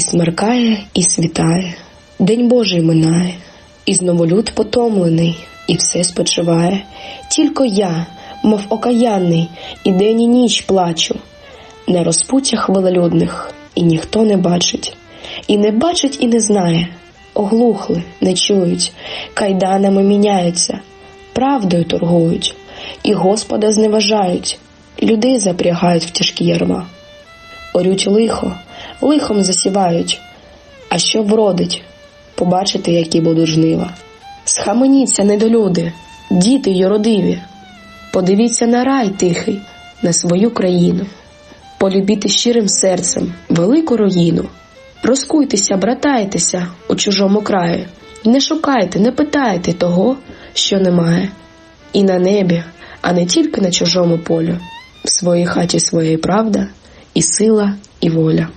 І смеркає, і світає, День Божий минає, і знову люд потомлений, і все спочиває. Тільки я, мов окаянний, і день і ніч плачу. На розпуттях велелюдних, і ніхто не бачить, і не бачить, і не знає. Оглухли, не чують, кайданами міняються, правдою торгують, і Господа зневажають, людей запрягають в тяжкі ярма. Орють лихо, лихом засівають, а що вродить, побачите, які будуть жнива. Схаменіться, недолюди, діти юродиві, подивіться на рай тихий, на свою країну, полюбіте щирим серцем велику руїну. Розкуйтеся, братайтеся у чужому краї, не шукайте, не питайте того, що немає. І на небі, а не тільки на чужому полю, в своїй хаті своєї правда, і сила, і воля.